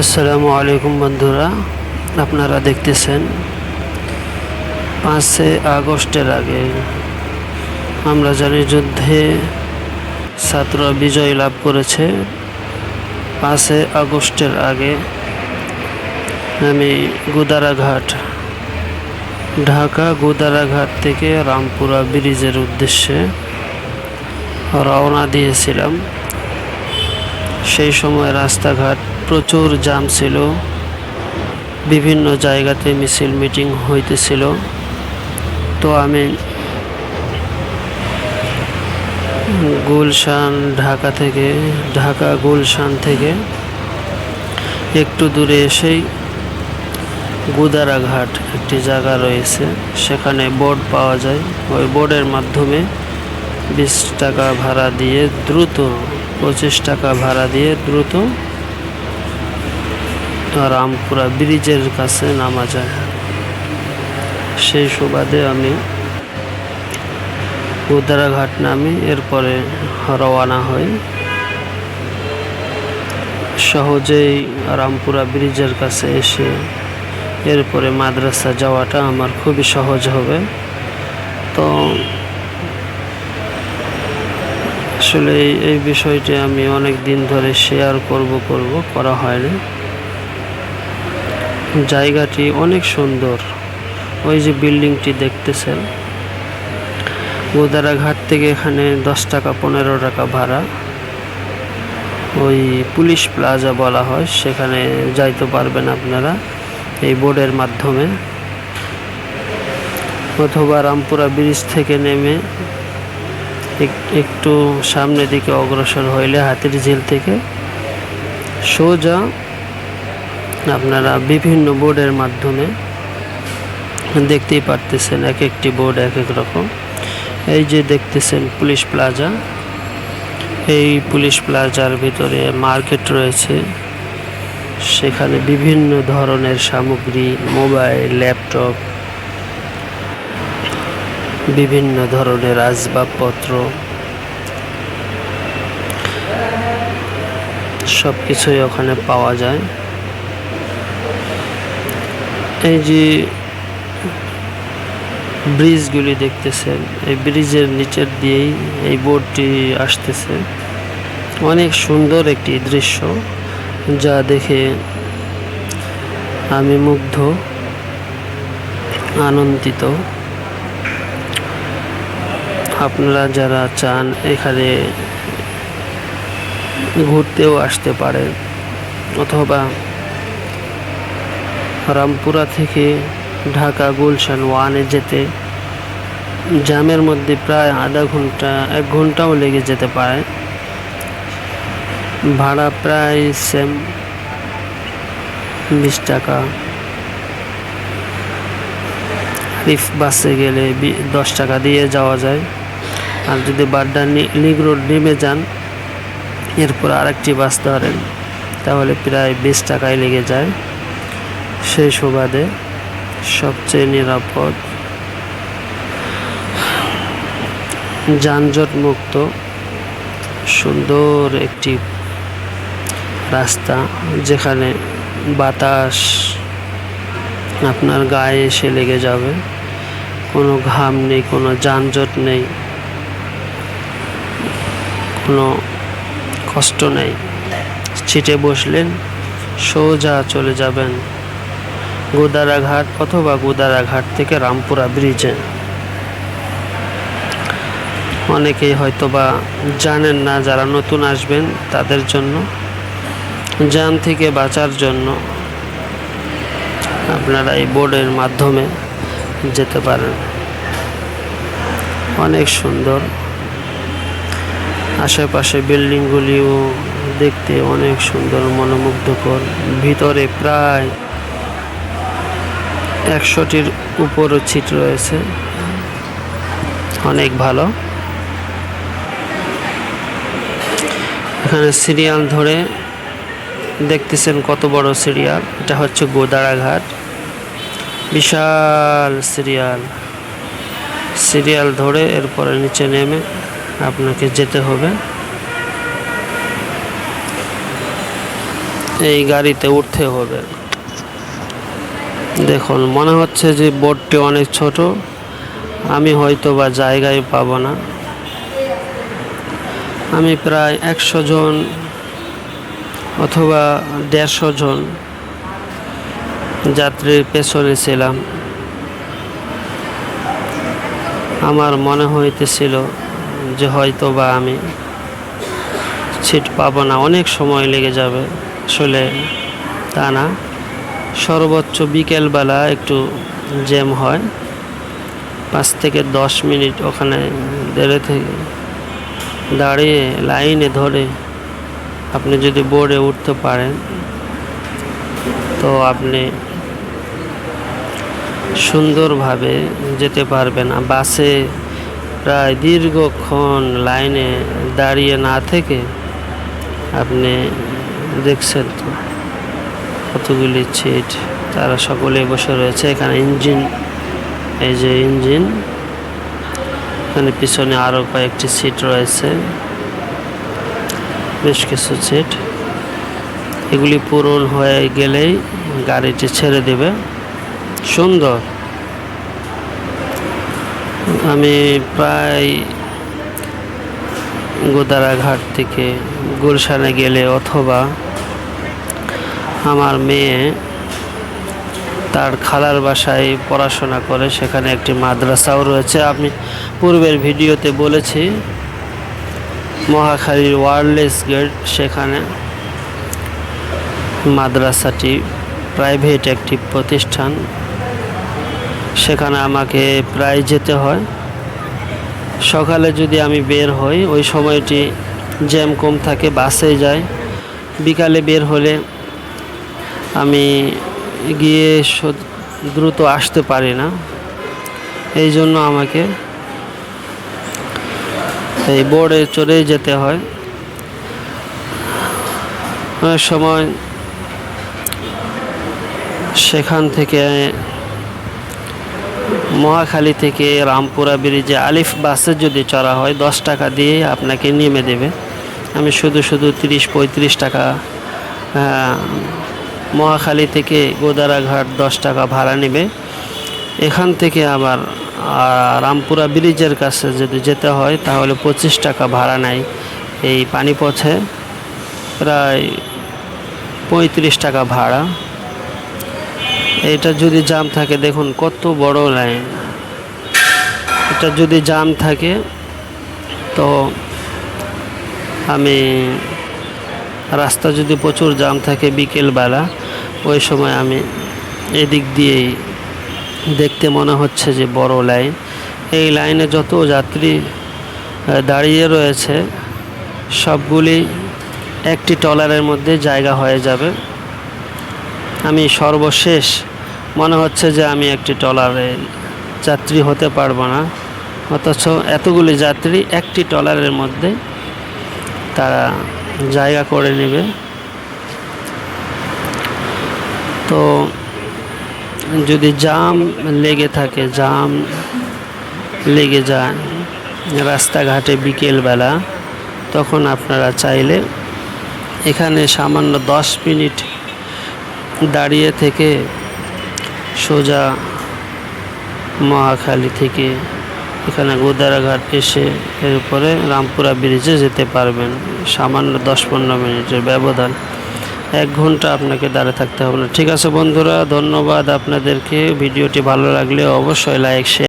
আসসালামু আলাইকুম বন্ধুরা, আপনারা দেখতেছেন পাঁচে আগস্টের আগে আমরা জানি যুদ্ধে ছাত্ররা বিজয় লাভ করেছে। পাঁচে আগস্টের আগে আমি গুদারাঘাট, ঢাকা গুদারাঘাট থেকে রামপুরা ব্রিজের উদ্দেশ্যে রওনা দিয়েছিলাম। সেই সময় রাস্তাঘাট প্রচুর জাম ছিল। বিভিন্ন জায়গাতে মিছিল মিটিং হইতেছিল। তো আমি গুলশান ঢাকা থেকে, ঢাকা গুলশান থেকে একটু দূরে এসেই গুদারাঘাট একটি জায়গা রয়েছে। সেখানে বোর্ড পাওয়া যায়। ওই বোর্ডের মাধ্যমে বিশ টাকা ভাড়া দিয়ে দ্রুত, পঁচিশ টাকা ভাড়া দিয়ে দ্রুত রামপুরা ব্রিজের কাছে নামা যায়। সেই সুবাদে আমি উদারাঘাট নামি, এরপরে রওয়ানা হই। সহজেই রামপুরা ব্রিজের কাছে এসে এরপরে মাদ্রাসা যাওয়াটা আমার খুবই সহজ হবে। তো আসলে এই- বিষয়টি আমি অনেক দিন ধরে শেয়ার করব করব, করা হয়নি। জায়গাটি অনেক সুন্দর। ওই যে বিল্ডিংটি দেখতেছেন। গোদারাঘাট থেকে এখানে দশ টাকা, পনেরো টাকা ভাড়া। ওই পুলিশ প্লাজা বলা হয়, সেখানে যাইতে পারবেন আপনারা এই বোর্ডের মাধ্যমে। অথবা রামপুরা ব্রিজ থেকে নেমে একটু সামনের দিকে অগ্রসর হইলে হাতির ঝিল থেকে। সোজা আপনারা বিভিন্ন বোর্ডের মাধ্যমে দেখতেই পারতেছেন এক একটি বোর্ড এক এক রকম। এই যে দেখতেছেন পুলিশ প্লাজা। এই পুলিশ প্লাজার ভিতরে মার্কেট রয়েছে। সেখানে বিভিন্ন ধরনের সামগ্রী, মোবাইল, ল্যাপটপ, বিভিন্ন ধরনের আসবাবপত্র সব কিছুই ওখানে পাওয়া যায়। এই যে ব্রিজগুলি দেখতেছেন, এই ব্রিজের নিচের দিয়েই এই বোর্ডটি আসতেছে। অনেক সুন্দর একটি দৃশ্য যা দেখে আমি মুগ্ধ, আনন্দিত। আপনারা যারা চান এখানে ঘুরতেও আসতে পারেন, অথবা রামপুরা থেকে ঢাকা গুলশান ওয়ানে যেতে জ্যামের মধ্যে প্রায় আধা ঘণ্টা, এক ঘন্টাও লেগে যেতে পারে। ভাড়া প্রায় সেম বিশ টাকা। রিফ বাসে গেলে দশ টাকা দিয়ে যাওয়া যায়। আর যদি বাড্ডা লিগ রোড নেমে যান, এরপর আরেকটি বাস ধরেন, তাহলে প্রায় বিশ টাকায় লেগে যায়। সেই সুবাদে সবচেয়ে নিরাপদ যানজট মুক্ত সুন্দর একটি রাস্তা যেখানে বাতাস আপনার গায়ে এসে লেগে যাবে। কোনো ঘাম নেই, কোনো যানজট নেই, কোনো কষ্ট নেই। ছিটে বসলেন, সোজা চলে যাবেন। গোদারাঘাট অথবা গোদারাঘাট থেকে রামপুরা ব্রিজে। অনেকেই হয়তো বা জানেন না যারা নতুন আসবেন তাদের জন্য। যান থেকে বাঁচার জন্য আপনারা এই বোর্ডের মাধ্যমে যেতে পারেন। অনেক সুন্দর। আশেপাশে বিল্ডিংগুলিও দেখতে অনেক সুন্দর, মনোমুগ্ধকর। ভিতরে প্রায় একশোটির উপরও ছিট রয়েছে। অনেক ভালো। এখানে সিরিয়াল ধরে দেখতেছেন কত বড় সিরিয়াল। এটা হচ্ছে গোদারাঘাট। বিশাল সিরিয়াল। সিরিয়াল ধরে এরপরে নিচে নেমে আপনাকে যেতে হবে। এই গাড়িতে উঠতে হবে। দেখুন, মনে হচ্ছে যে বোটটি অনেক ছোট। আমি হয়তো বা জায়গায় পাবো না। আমি প্রায় একশো জন অথবা দেড়শো জন যাত্রীর পেছনে ছিলাম। আমার মনে হইতেছিল যে হয়তো বা আমি সিট পাবো না, অনেক সময় লেগে যাবে। আসলে তা না। সর্বোচ্চ বিকেলবেলা একটু জ্যাম হয়। পাঁচ থেকে দশ মিনিট ওখানে দেড়ে থেকে দাঁড়িয়ে লাইনে ধরে আপনি যদি বোর্ডে উঠতে পারেন, তো আপনি সুন্দরভাবে যেতে পারবেন। বাসে প্রায় দীর্ঘক্ষণ লাইনে দাঁড়িয়ে না থেকে আপনি দেখছেন তো। কতগুলি সিট তারা সকলে বসে রয়েছে। এখানে ইঞ্জিন, এই যে ইঞ্জিন, এখানে পিছনে আরও কয়েকটি সিট রয়েছে। বেশ কিছু সিট এগুলি পূরণ হয়ে গেলেই গাড়িটি ছেড়ে দেবে। সুন্দর। আমি প্রায় গোদারাঘাট থেকে গুলশানে গেলে অথবা আমার মেয়ে তার খালার বাসায় পড়াশোনা করে, সেখানে একটি মাদ্রাসাও রয়েছে। আমি পূর্বের ভিডিওতে বলেছি মহাখালীর ওয়ারলেস গেট, সেখানে মাদ্রাসাটি প্রাইভেট একটি প্রতিষ্ঠান। সেখানে আমাকে প্রায় যেতে হয়। সকালে যদি আমি বের হই, ওই সময়টি জ্যাম কম থাকে, বাসে যায় বিকালে বের হলে আমি গিয়ে দ্রুত আসতে পারি না। এই জন্য আমাকে এই বোর্ডে চড়েই যেতে হয়। অনেক সময় সেখান থেকে মহাখালী থেকে রামপুরা ব্রিজে আলিফ বাসে যদি চড়া হয়, দশ টাকা দিয়ে আপনাকে নেমে দেবে। আমি শুধু শুধু তিরিশ, পঁয়ত্রিশ টাকা মহাখালী থেকে গোদারাঘাট দশ টাকা ভাড়া নেবে। এখান থেকে আবার রামপুরা ব্রিজের কাছে যদি যেতে হয়, তাহলে পঁচিশ টাকা ভাড়া নেয় এই পানিপথে। প্রায় পঁয়ত্রিশ টাকা ভাড়া। এটা যদি জাম থাকে, দেখুন কত বড় লাইন। এটা যদি জাম থাকে, তো আমি রাস্তা যদি প্রচুর জাম থাকে বিকেলবেলা, ওই সময় আমি এদিক দিয়েই দেখতে মনে হচ্ছে যে বড় লাইন। এই লাইনে যত যাত্রী দাঁড়িয়ে রয়েছে, সবগুলি একটি ট্রলারের মধ্যে জায়গা হয়ে যাবে। আমি সর্বশেষ মনে হচ্ছে যে আমি একটি ট্রলারে যাত্রী হতে পারব না। অথচ এতগুলি যাত্রী একটি ট্রলারের মধ্যে তারা জায়গা করে নেবে। তো যদি জাম লেগে থাকে, জাম লেগে যায় রাস্তাঘাটে বিকেলবেলা, তখন আপনারা চাইলে এখানে সামান্য দশ মিনিট দাঁড়িয়ে থেকে সোজা মহাখালী থেকে এখানে গোদারাঘাট এসে এরপরে রামপুরা ব্রিজে যেতে পারবেন। সামান্য দশ পনেরো মিনিটের ব্যবধান। এক ঘণ্টা আপনাকে দাঁড়িয়ে থাকতে হবে না। ঠিক আছে বন্ধুরা, ধন্যবাদ আপনাদেরকে। ভিডিওটি ভালো লাগলে অবশ্যই লাইক শেয়ার